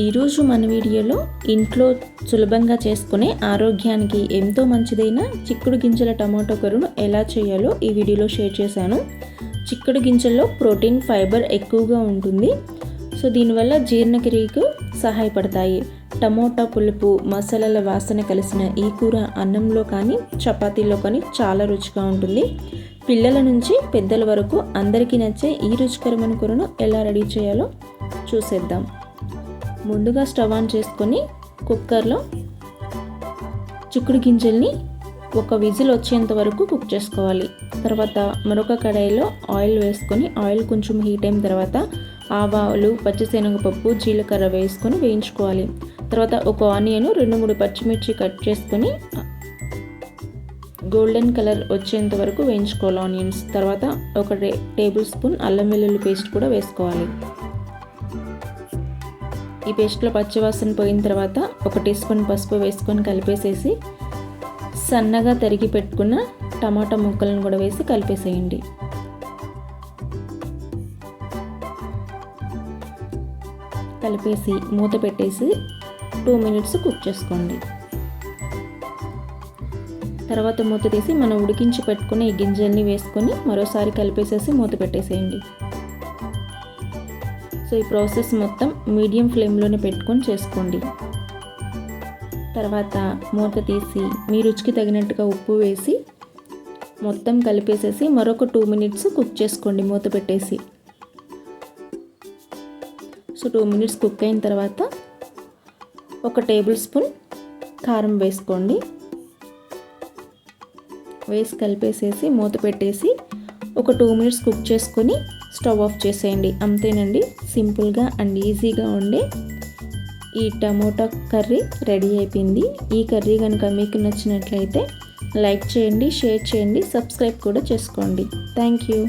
ఈరోజు మన వీడియోలో ఇంట్లో సులభంగా చేసుకునే ఆరోగ్యానికి ఎంతో మంచిదైన చిక్కుడు గింజల టమాటో కరును ఎలా చేయాలో ఈ వీడియోలో షేర్ చేశాను. చిక్కుడు గింజల్లో ప్రోటీన్ ఫైబర్ ఎక్కువగా ఉంటుంది. సో దీనివల్ల జీర్ణక్రియకు సహాయపడతాయి. టమోటా పులుపు మసాలాల వాసన కలిసిన ఈ కూర అన్నంలో కానీ చపాతీలో కానీ చాలా రుచిగా ఉంటుంది. పిల్లల నుంచి పెద్దల వరకు అందరికీ నచ్చే ఈ రుచికరమైన కూరను ఎలా రెడీ చేయాలో చూసేద్దాం. ముందుగా స్టవ్ ఆన్ చేసుకొని కుక్కర్లో చిక్కుడు గింజల్ని ఒక విజిల్ వచ్చేంత వరకు కుక్ చేసుకోవాలి. తర్వాత మరొక కడాయిలో ఆయిల్ వేసుకొని ఆయిల్ కొంచెం హీట్ అయిన తర్వాత ఆవాలు పచ్చిశనగపప్పు జీలకర్ర వేసుకొని వేయించుకోవాలి. తర్వాత ఒక ఆనియన్ రెండు మూడు పచ్చిమిర్చి కట్ చేసుకొని గోల్డెన్ కలర్ వచ్చేంత వరకు వేయించుకోవాలి ఆనియన్స్. తర్వాత ఒక టేబుల్ స్పూన్ అల్లం వెల్లుల్లి పేస్ట్ కూడా వేసుకోవాలి. ఈ పేస్ట్లో పచ్చివాసన పోయిన తర్వాత ఒక టీ స్పూన్ పసుపు వేసుకొని కలిపేసేసి సన్నగా తరిగి పెట్టుకున్న టమాటా ముక్కలను కూడా వేసి కలిపేసేయండి. కలిపేసి మూత పెట్టేసి టూ మినిట్స్ కుక్ చేసుకోండి. తర్వాత మూత తీసి మనం ఉడికించి పెట్టుకుని ఈ గింజల్ని వేసుకొని మరోసారి కలిపేసేసి మూత పెట్టేసేయండి. సో ఈ ప్రాసెస్ మొత్తం మీడియం ఫ్లేమ్లోనే పెట్టుకొని చేసుకోండి. తర్వాత మూత తీసి మీ రుచికి తగినట్టుగా ఉప్పు వేసి మొత్తం కలిపేసేసి మరొక టూ మినిట్స్ కుక్ చేసుకోండి మూత పెట్టేసి. సో టూ మినిట్స్ కుక్ అయిన తర్వాత ఒక టేబుల్ స్పూన్ కారం వేసుకోండి. వేసి కలిపేసేసి మూత పెట్టేసి ఒక టూ మినిట్స్ కుక్ చేసుకొని స్టవ్ ఆఫ్ చేసేయండి. అంతేనండి సింపుల్గా అండ్ ఈజీగా ఉండే ఈ టమోటా కర్రీ రెడీ అయిపోయింది. ఈ కర్రీ కనుక మీకు నచ్చినట్లయితే లైక్ చేయండి షేర్ చేయండి సబ్స్క్రైబ్ కూడా చేసుకోండి. Thank you.